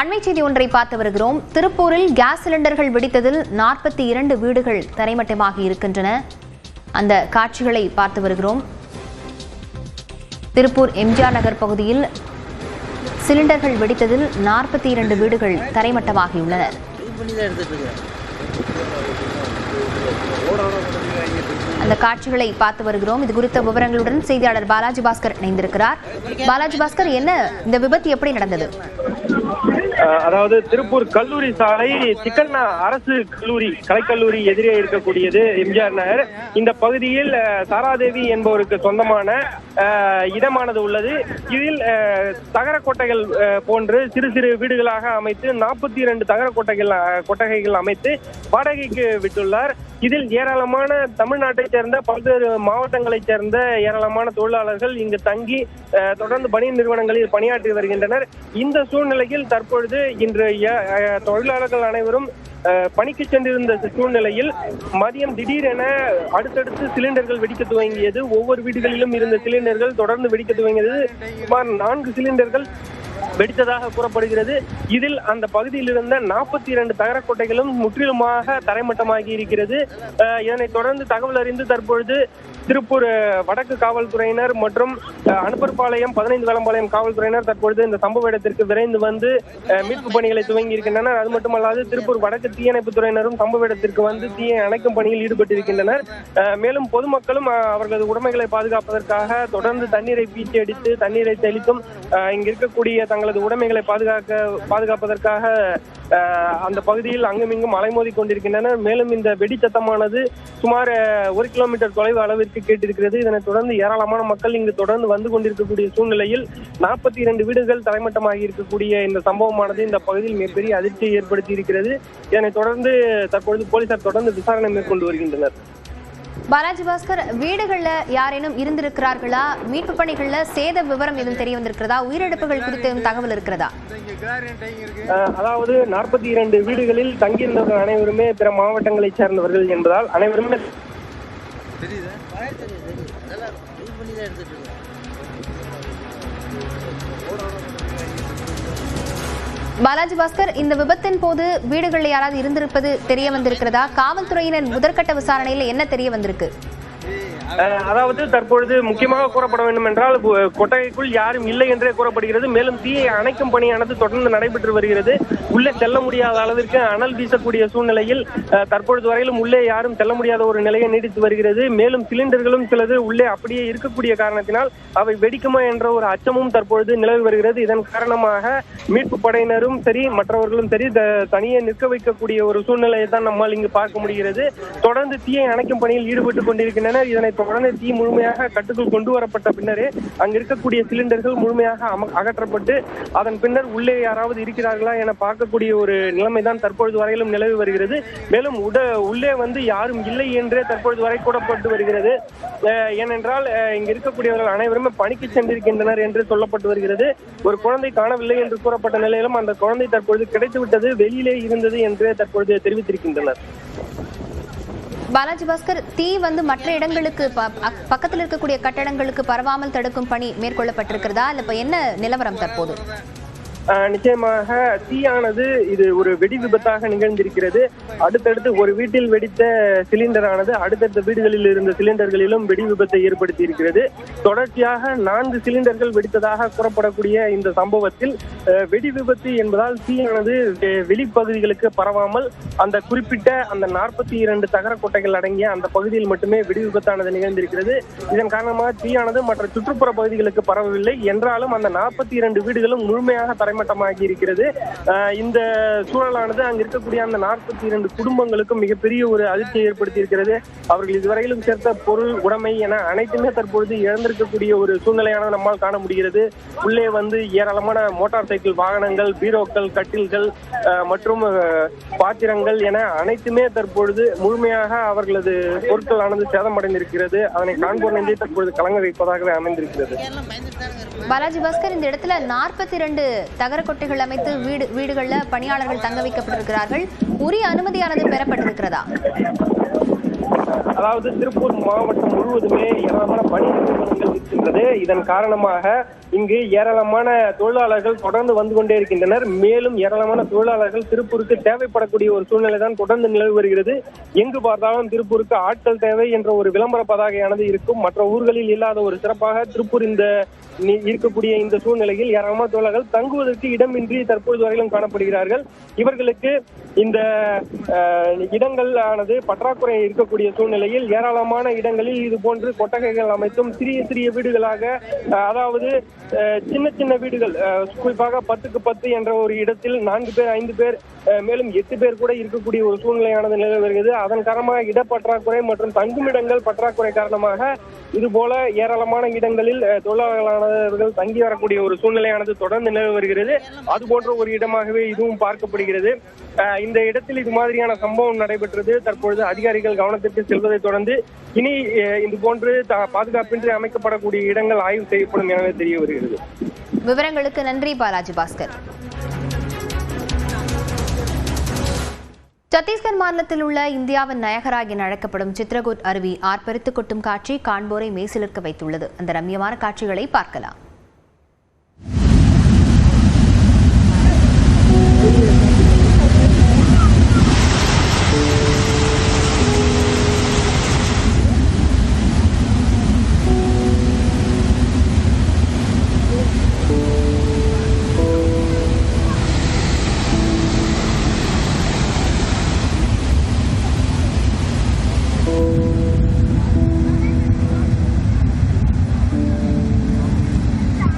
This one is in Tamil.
அண்மை செய்தி ஒன்றை பார்த்து வருகிறோம். திருப்பூரில் கேஸ் சிலிண்டர்கள் வெடித்ததில் நாற்பத்தி இரண்டு வீடுகள் தரைமட்டமாகி இருக்கின்றன. அந்த காட்சிகளை பார்த்து வருகிறோம். திருப்பூர் எம்ஜிஆர் நகர் பகுதியில் சிலிண்டர்கள் வெடித்ததில் நாற்பத்தி இரண்டு வீடுகள் தரைமட்டமாகியுள்ளன அந்த காட்சிகளை பார்த்து வருகிறோம். இது குறித்த விவரங்களுடன் செய்தியாளர் பாலாஜி பாஸ்கர் இணைந்திருக்கிறார். பாலாஜி பாஸ்கர் என்ன? இந்த விபத்து எப்படி நடந்தது? அதாவது திருப்பூர் கல்லூரி சாலை சிக்கண்ணா அரசு கல்லூரி கலைக்கல்லூரி எதிரே இருக்கக்கூடியது எம்ஜிஆர் நகர். இந்த பகுதியில் தாராதேவி சாராதேவி என்பவருக்கு சொந்தமான இடமானது உள்ளது. இதில் தகர கொட்டைகள் போன்று சிறு சிறு வீடுகளாக அமைத்து நாற்பத்தி இரண்டு தகர கொட்டைகள் கொட்டகைகள் அமைத்து வாடகைக்கு விட்டுள்ளார். இதில் ஏராளமான தமிழ்நாட்டை சேர்ந்த பல்வேறு மாவட்டங்களைச் சேர்ந்த ஏராளமான தொழிலாளர்கள் இங்கு தங்கி தொடர்ந்து பணி நிறுவனங்களில் பணியாற்றி வருகின்றனர். இந்த சூழ்நிலையில் தற்பொழுது இன்று தொழிலாளர்கள் அனைவரும் பணிக்கு சென்றிருந்த சூழ்நிலையில் மதியம் திடீரென அடுத்தடுத்து சிலிண்டர்கள் வெடிக்க துவங்கியது. ஒவ்வொரு வீடுகளிலும் இருந்த சிலிண்டர்கள் தொடர்ந்து வெடிக்க துவங்கியது. சுமார் நான்கு சிலிண்டர்கள் வெடித்ததாக கூறப்படுகிறது. இதில் அந்த பகுதியில் இருந்த நாற்பத்தி இரண்டு தகரக்கோட்டைகளும் முற்றிலுமாக தரைமட்டமாகி இருக்கிறது. இதனைத் தொடர்ந்து தகவல் அறிந்து தற்பொழுது திருப்பூர் வடக்கு காவல்துறையினர் மற்றும் அனுப்பர்பாளையம் பதினைந்து வேளம்பாளையம் காவல்துறையினர் தற்பொழுது இந்த சம்பவ இடத்திற்கு விரைந்து வந்து மீட்பு பணிகளை துவங்கி இருக்கின்றனர். அது மட்டுமல்லாது திருப்பூர் வடக்கு தீயணைப்பு துறையினரும் சம்பவ இடத்திற்கு வந்து தீயை அணைக்கும் பணியில் ஈடுபட்டிருக்கின்றனர். மேலும் பொதுமக்களும் அவர்களது உடைமைகளை பாதுகாப்பதற்காக தொடர்ந்து தண்ணீரை பீச்சி அடித்து தண்ணீரை தெளித்தும் இங்க இருக்கக்கூடிய தங்களது உடைமைகளை பாதுகாக்க பாதுகாப்பதற்காக அந்த பகுதியில் அங்குமிங்கும் அலைமோதி கொண்டிருக்கின்றனர் மேலும் இந்த வெடிச்சத்தமானது சுமார் ஒரு கிலோமீட்டர் தொலைவு அளவிற்கு கேட்டிருக்கிறது. இதனைத் தொடர்ந்து ஏராளமான மக்கள் இங்கு தொடர்ந்து வந்து கொண்டிருக்கக்கூடிய சூழ்நிலையில் நாற்பத்தி இரண்டு வீடுகள் தலைமட்டமாகி இருக்கக்கூடிய இந்த சம்பவமானது இந்த பகுதியில் மிகப்பெரிய அதிர்ச்சியை ஏற்படுத்தி இருக்கிறது. இதனைத் தொடர்ந்து தற்பொழுது போலீசார் தொடர்ந்து விசாரணை மேற்கொண்டு வருகின்றனர். பாலாஜி பாஸ்கர் வீடுகள்ல யாரேனும் இருந்திருக்கிறார்களா? மீட்பு பணிகள்ல சேத விவரம் எதுவும் தெரிய வந்திருக்கிறதா? உயிரிழப்புகள் குறித்து தகவல் இருக்கிறதா? அதாவது நாற்பத்தி இரண்டு வீடுகளில் தங்கியிருந்தவர்கள் அனைவருமே பிற மாவட்டங்களைச் சேர்ந்தவர்கள் என்பதால் அனைவருமே தெரியுதா? பாலாஜி பாஸ்கர் இந்த விபத்தின் போது வீடுகளில் யாராவது இருந்திருப்பது தெரிய வந்திருக்கிறதா? காவல்துறையினர் முதற்கட்ட விசாரணையில என்ன தெரிய வந்திருக்கு? அதாவது தற்பொழுது முக்கியமாக கூறப்பட வேண்டும் என்றால் கொட்டகைக்குள் யாரும் இல்லை என்றே கூறப்படுகிறது. மேலும் தீயை அணைக்கும் பணியானது தொடர்ந்து நடைபெற்று வருகிறது. உள்ளே செல்ல முடியாத அளவிற்கு அனல் வீசக்கூடிய சூழ்நிலையில் தற்பொழுது வரையிலும் உள்ளே யாரும் செல்ல முடியாத ஒரு நிலையை நீடித்து வருகிறது. மேலும் சிலிண்டர்களும் சிலது உள்ளே அப்படியே இருக்கக்கூடிய காரணத்தினால் அவை வெடிக்குமா என்ற ஒரு அச்சமும் தற்பொழுது நிலவி வருகிறது. இதன் காரணமாக மீட்பு படையினரும் சரி மற்றவர்களும் சரி த- தனியே நிற்க வைக்கக்கூடிய ஒரு சூழ்நிலையை தான் நம்மால் இங்கு பார்க்க முடிகிறது. தொடர்ந்து தீயை அணைக்கும் பணியில் ஈடுபட்டு கொண்டிருக்கின்றனர். இதனை இதனைத் தீ முழுமையாக கட்டுக்குள் கொண்டு வரப்பட்ட பின்னரே அங்கு இருக்கக்கூடிய சிலிண்டர்கள் முழுமையாக அகற்றப்பட்டு அதன் பின்னர் உள்ளே யாராவது இருக்கிறார்களா என பார்க்கக்கூடிய ஒரு நிலைமை தான் தற்பொழுது வரையிலும் நிலவி வருகிறது. மேலும் உட உள்ளே வந்து யாரும் இல்லை என்றே தற்பொழுது வரை கூடப்பட்டு வருகிறது. ஏனென்றால் அஹ் இங்கு இருக்கக்கூடியவர்கள் அனைவருமே பணிக்கு சென்றிருக்கின்றனர் என்று சொல்லப்பட்டு வருகிறது. ஒரு குழந்தை காணவில்லை என்று கூறப்பட்ட நிலையிலும் அந்த குழந்தை தற்பொழுது கிடைத்துவிட்டது வெளியிலே இருந்தது என்று தற்பொழுது தெரிவித்திருக்கின்றனர். பாலாஜி பாஸ்கர் தீ வந்து மற்ற இடங்களுக்கு பக்கத்தில் இருக்கக்கூடிய கட்டடங்களுக்கு பரவாமல் தடுக்கும் பணி மேற்கொள்ளப்பட்டிருக்கிறதா? இல்ல இப்ப என்ன நிலவரம் தற்போது? ஆஹ் நிச்சயமாக தீயானது இது ஒரு வெடி விபத்தாக நிகழ்ந்திருக்கிறது. அடுத்தடுத்து ஒரு வீட்டில் வெடித்த சிலிண்டரானது அடுத்தடுத்த வீடுகளில் இருந்த சிலிண்டர்களிலும் வெடி விபத்தை ஏற்படுத்தி இருக்கிறது தொடர்ச்சியாக நான்கு சிலிண்டர்கள் வெடித்ததாக கூறப்படக்கூடிய இந்த சம்பவத்தில் வெடி விபத்து என்பதால் தீயானது வெளிப்பகுதிகளுக்கு பரவாமல் அந்த குறிப்பிட்ட அந்த நாற்பத்தி இரண்டு தகர கொட்டைகள் அடங்கிய அந்த பகுதியில் மட்டுமே வெடி விபத்தானது நிகழ்ந்திருக்கிறது. இதன் காரணமாக தீயானது மற்ற சுற்றுப்புற பகுதிகளுக்கு பரவவில்லை. என்றாலும் அந்த நாற்பத்தி இரண்டு வீடுகளும் முழுமையாக தரைமட்டமாகி இருக்கிறது. இந்த சூழலானது அங்கு இருக்கக்கூடிய அந்த நாற்பத்தி இரண்டு குடும்பங்களுக்கும் மிகப்பெரிய ஒரு அதிர்ச்சியை ஏற்படுத்தி இருக்கிறது அவர்கள் இதுவரையிலும் சேர்த்த பொருள் உடைமை என அனைத்துமே தற்பொழுது இழந்திருக்கக்கூடிய ஒரு சூழ்நிலையான நம்மால் காண முடிகிறது. உள்ளே வந்து ஏராளமான மோட்டார் சைக்கிள் வாகனங்கள் பீரோக்கள் கட்டில்கள் மற்றும் பாத்திரங்கள் என அனைத்துமே தற்பொழுது முழுமையாக அவர்களது பொருட்களானது சேதமடைந்திருக்கிறது. அதனை காண்போர் நெஞ்சை தற்பொழுது கலங்க வைப்பதாகவே அமைந்திருக்கிறது. பாலாஜி பாஸ்கர் இந்த இடத்துல நாற்பத்தி இரண்டு தகர கொட்டைகள் அமைத்து வீடு வீடுகளில் பணியாளர்கள் தங்க வைக்கப்பட்டிருக்கிறார்கள். உரிய அனுமதியானது பெறப்பட்டிருக்கிறதா? அதாவது திருப்பூர் மாவட்டம் முழுவதுமே ஏராளமான பணி நிறுவனங்கள் இருக்கின்றது. இதன் காரணமாக இங்கு ஏராளமான தொழிலாளர்கள் தொடர்ந்து வந்து கொண்டே இருக்கின்றனர். மேலும் ஏராளமான தொழிலாளர்கள் திருப்பூருக்கு தேவைப்படக்கூடிய ஒரு சூழ்நிலை தான் தொடர்ந்து நிலவி வருகிறது. எங்கு பார்த்தாலும் திருப்பூருக்கு ஆட்கள் தேவை என்ற ஒரு விளம்பர பதாகையானது இருக்கும். மற்ற ஊர்களில் இல்லாத ஒரு சிறப்பாக திருப்பூர் இந்த இருக்கக்கூடிய இந்த சூழ்நிலையில் ஏராளமான தொழிலாளர்கள் தங்குவதற்கு இடமின்றி தற்போது வரையிலும் காணப்படுகிறார்கள். இவர்களுக்கு இந்த இடங்கள் ஆனது பற்றாக்குறை இருக்கக்கூடிய சூழ்நிலையில் ஏராளமான இடங்களில் இது போன்று கொட்டகைகள் அமைத்தும் சிறிய சிறிய வீடுகளாக அதாவது சின்ன சின்ன வீடுகள் குறிப்பாக பத்துக்கு பத்து என்ற ஒரு இடத்தில் நான்கு பேர் ஐந்து பேர் மேலும் எட்டு பேர் கூட இருக்கக்கூடிய ஒரு சூழ்நிலையானது நிலவி வருகிறது அதன் காரணமாக இடப்பற்றாக்குறை மற்றும் தங்குமிடங்கள் பற்றாக்குறை காரணமாக இது போல ஏராளமான இடங்களில் தொழிலாளர்களானவர்கள் தங்கி வரக்கூடிய ஒரு சூழ்நிலையானது தொடர்ந்து நிலவி வருகிறது. அது போன்ற ஒரு இடமாகவே இதுவும் பார்க்கப்படுகிறது. இந்த இடத்தில் இது மாதிரியான சம்பவம் நடைபெற்றது. தற்பொழுது அதிகாரிகள் கவனத்திற்கு செல்வதை தொடர்ந்து இனி இது போன்று பாதுகாப்பின்றி அமைக்கப்படக்கூடிய இடங்கள் ஆய்வு செய்யப்படும் என தெரிய வருகிறது. விவரங்களுக்கு நன்றி பாலாஜி பாஸ்கர். சத்தீஸ்கர் மாநிலத்தில் உள்ள இந்தியாவின் நயகரா என அழைக்கப்படும் சித்ரகூட் அருவி ஆர்ப்பரித்து கொட்டும் காட்சி காண்போரை மேசிலிருக்க வைத்துள்ளது. அந்த ரம்யமான காட்சிகளை பார்க்கலாம்.